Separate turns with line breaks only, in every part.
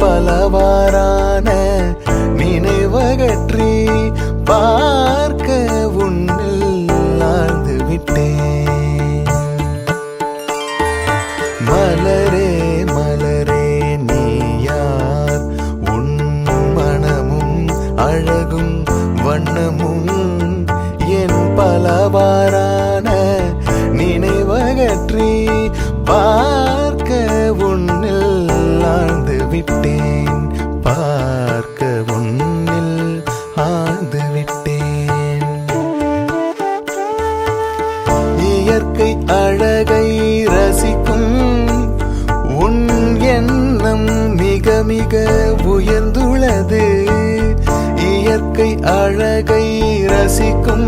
பலவாறான நினைவகற்றி பார்க்க விட்டேன். பார்க்க உன்னில் ஆழ்ந்து விட்டேன். இயற்கை அழகை ரசிக்கும் உன் எண்ணம் மிக மிக உயர்ந்துள்ளது. இயற்கை அழகை ரசிக்கும்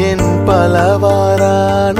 என் பலவாரான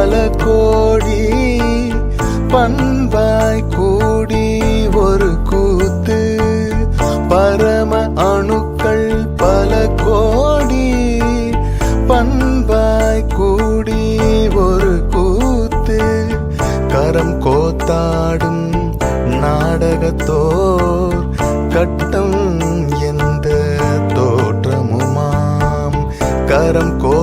பல கோடி பண்பாய் கூடி ஒரு கூத்து. பரம அணுக்கள் பல கோடி பண்பாய் கூடி ஒரு கூத்து. கரம் கோத்தாடும் நாடகத்தோர் கட்டம் எந்த தோற்றமுமாம். கரம் கோ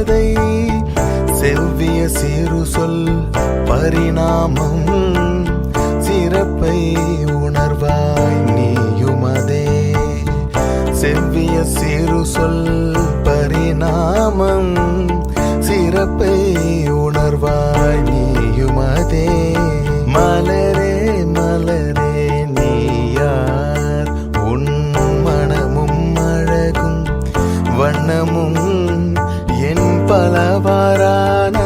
கதை. செவ்விய சிறு சொல் பரிணாமம். சிறப்பை உணர்வாய் நீயுமதே செவ்விய சிறு சொல் பரிணாமம். சிறப்பை உணர்வாய் நீயுமதே மலரே மலரே நீயார் உன் மனமும் அழகும் வண்ணமும் பலவாறான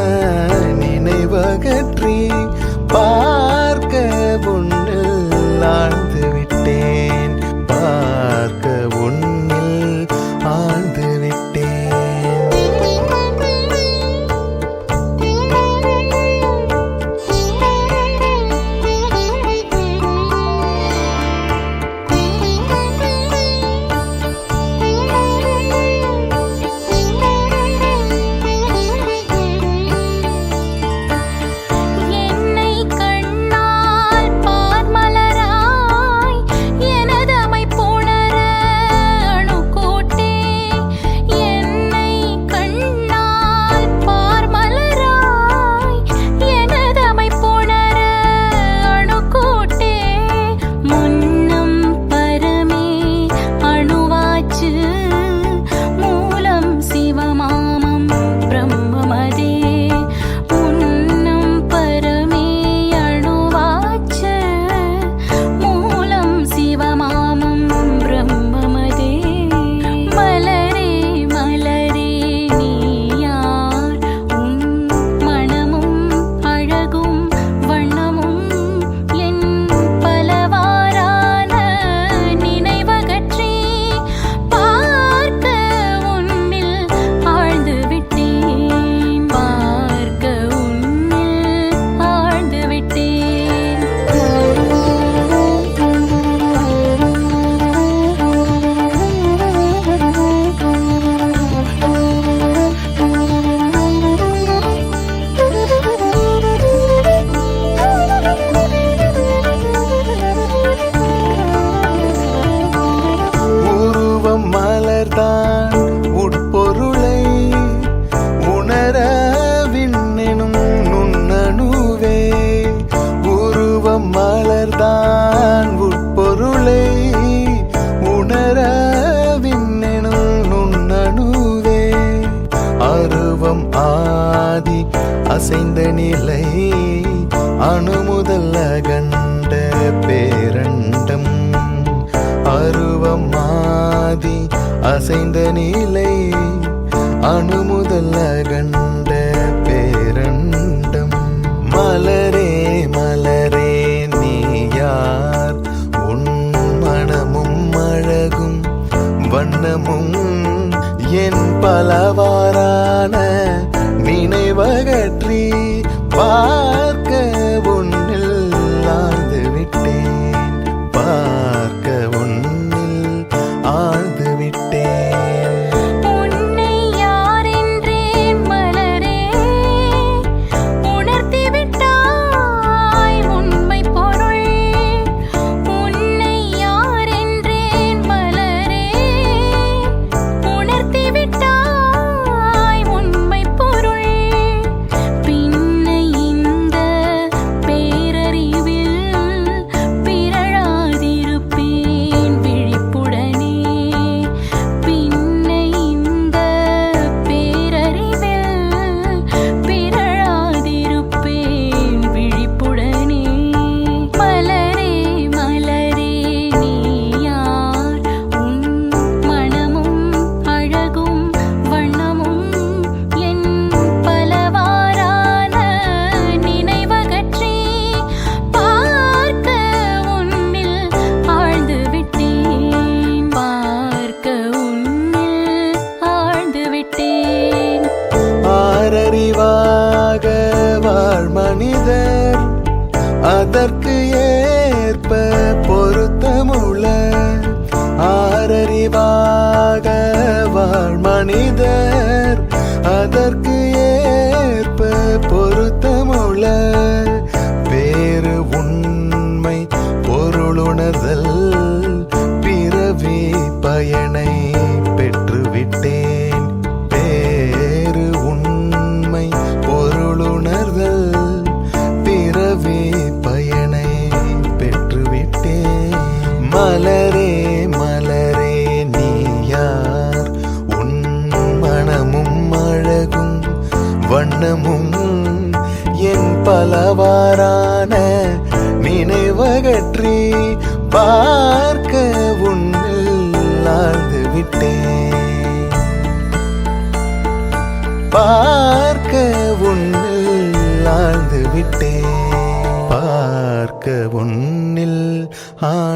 అను வண்ணமும் என் பலவாறான நினைவகற்றி பார்க்க உன்னில் ஆழ்ந்து விட்டேன். பார்க்க உன்னில் ஆழ்ந்து விட்டேன்.
பார்க்க உன்னில்
ஆ